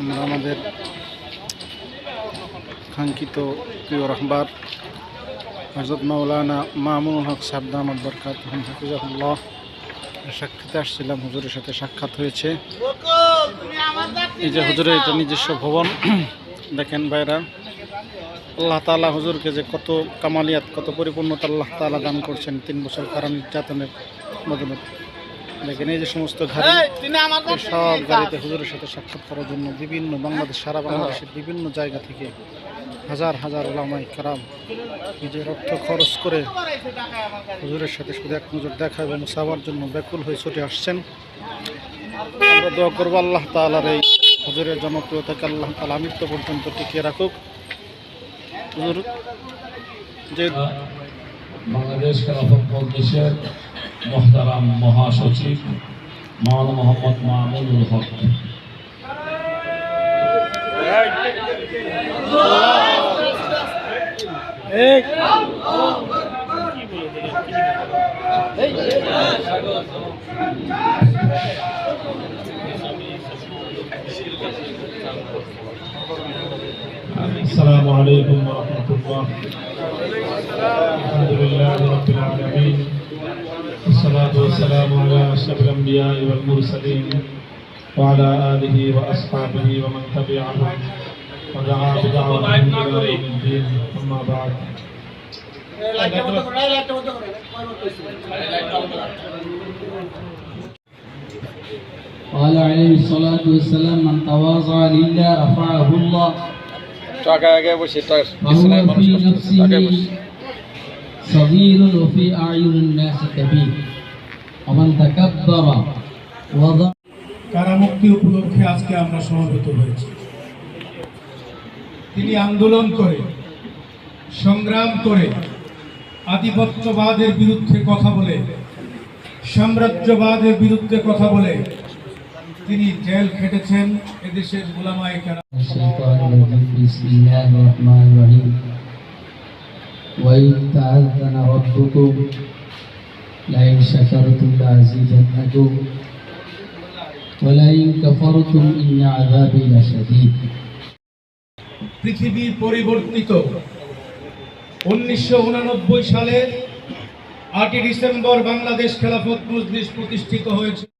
আমরা আমাদের কাঙ্ক্ষিত প্রিয় রহবার হজরত মৌলানা মামুনুল হক সাবদা আহমদ বরকাত হাফিজাহুল্লাহ সাক্ষাতে আসছিলাম, হুজুরের সাথে সাক্ষাৎ হয়েছে। এই যে হুজুরের এটা নিজস্ব ভবন, দেখেন ভাইরা, আল্লাহ তাআলা হুজুরকে যে কত কামালিয়াত, কত পরিপূর্ণতা আল্লাহ তালা দান করছেন, তিন বছর কারণ নির্যাতনের বদলত দেখেন এই যে সমস্ত গাড়ি সব গাড়িতে হুজুরের সাথে সাক্ষাৎ করার জন্য বিভিন্ন বাংলাদেশ সারা বাংলাদেশের বিভিন্ন জায়গা থেকে হাজার হাজার ওলামাই কারাম নিজের অর্থ খরচ করে হুজুরের সাথে শুধু এক নজর দেখা এবং মুসাবার জন্য ব্যাকুল হয়ে ছুটে আসছেন। আমরা দোয়া করব আল্লাহ তালার এই হুজুরের জনপ্রিয়তাকে আল্লাহ তালা মৃত্যু পর্যন্ত টিকিয়ে রাখুক। হুজুর যে বাংলাদেশ খেলাফত প্রদেশের মোহতারাম মহাসচিব মাওলানা মোহাম্মদ মামুনুল হক Hey! عليكم ورحمة الله. الحمد لله رب العالمين. والصلاة والسلام على أشرف الأنبياء والمرسلين وعلى آله وأصحابه ومن تبعهم ودعا بدعوتهم إلى يوم الدين. أما بعد. قال عليه الصلاة والسلام من تواضع لله رفعه الله টাকা আগে বসে وهو في نفسه صغير وفي أعين الناس كبير ومن تكبر وضع কারামুক্তি উপলক্ষে আজকে আমরা সমবেত হয়েছি তিনি আন্দোলন করে সংগ্রাম করে আধিপত্যবাদের বিরুদ্ধে কথা বলে সাম্রাজ্যবাদের বিরুদ্ধে কথা বলে তিনি জেল খেটেছেন এদেশের গোলামায় কেন الشيطان الرجيم بسم الله الرحمن الرحيم وإذ تأذن ربكم لئن شكرتم لأزيدنكم ولئن كفرتم إن عذابي لشديد পৃথিবী পরিবর্তিত উনিশশো উনানব্বই সালে আটই ডিসেম্বর বাংলাদেশ খেলাফত মজলিস প্রতিষ্ঠিত হয়েছে